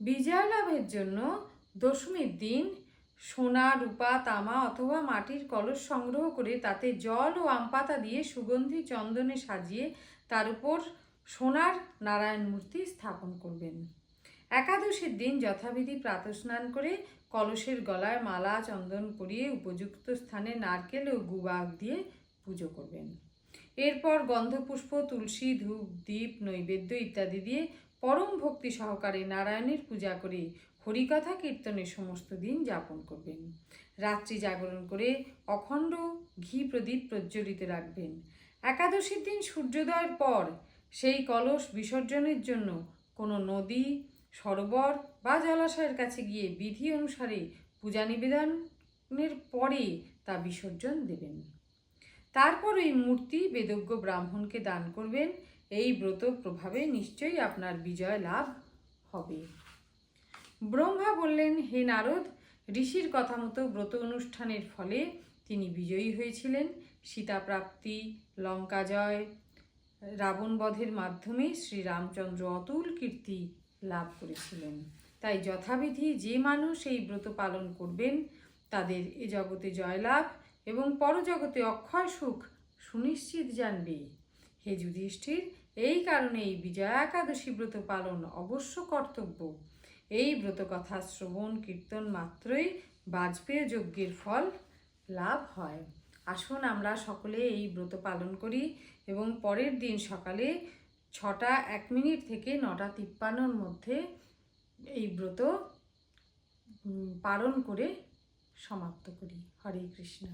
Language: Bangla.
বিজয় লাভের জন্য দশমীর দিন সোনা, রূপা, তামা অথবা মাটির কলস সংগ্রহ করে তাতে জল ও আম পাতা দিয়ে সুগন্ধি চন্দনে সাজিয়ে তার উপর সোনার নারায়ণ মূর্তি স্থাপন করবেন। একাদশীর দিন যথাবিধি প্রাতস্নান করে কলসের গলায় মালা, চন্দন পরিয়ে উপযুক্ত স্থানে নারকেল ও গুবাগ দিয়ে পুজো করবেন। এরপর গন্ধপুষ্প, তুলসী ধূপ দ্বীপ নৈবেদ্য ইত্যাদি দিয়ে পরম ভক্তি সহকারে নারায়ণের পূজা করে হরিকথা কীর্তনের সমস্ত দিন যাপন করবেন। রাত্রি জাগরণ করে অখণ্ড ঘি প্রদীপ প্রজ্বলিত রাখবেন। একাদশীর দিন সূর্যোদয়ের পর সেই কলস বিসর্জনের জন্য কোনো নদী, সরোবর বা জলাশয়ের কাছে গিয়ে বিধি অনুসারে পূজা নিবেদনের পরে তা বিসর্জন দেবেন। তারপর এই মূর্তি বেদজ্ঞ ব্রাহ্মণকে দান করবেন এই ব্রত প্রভাবে নিশ্চয়ই আপনার বিজয় লাভ হবে। ব্রহ্মা বললেন, হে নারদ, ঋষির কথা মতো ব্রত অনুষ্ঠানের ফলে তিনি বিজয়ী হয়েছিলেন। সীতাপ্রাপ্তি লঙ্কা জয় রাবণ বধের মাধ্যমে শ্রীরামচন্দ্র অতুল কীর্তি লাভ করেছিলেন। তাই যথাবিধি যে মানুষ এই ব্রত পালন করবেন, তাদের এ জগতে জয়লাভ এবং পরজগতে অক্ষয় সুখ সুনিশ্চিত জানবে। হে যুধিষ্ঠির, এই কারণে এই বিজয়া একাদশী ব্রত পালন অবশ্য কর্তব্য। এই ব্রত কথা শ্রবণ কীর্তন মাত্রই বাজপেয় যজ্ঞের ফল লাভ হয়। আসুন আমরা সকলে এই ব্রত পালন করি এবং পরের দিন সকালে ছটা এক মিনিট থেকে নটা তিপ্পান্নর মধ্যে এই ব্রত পালন করে সমাপ্ত করি। হরে কৃষ্ণ।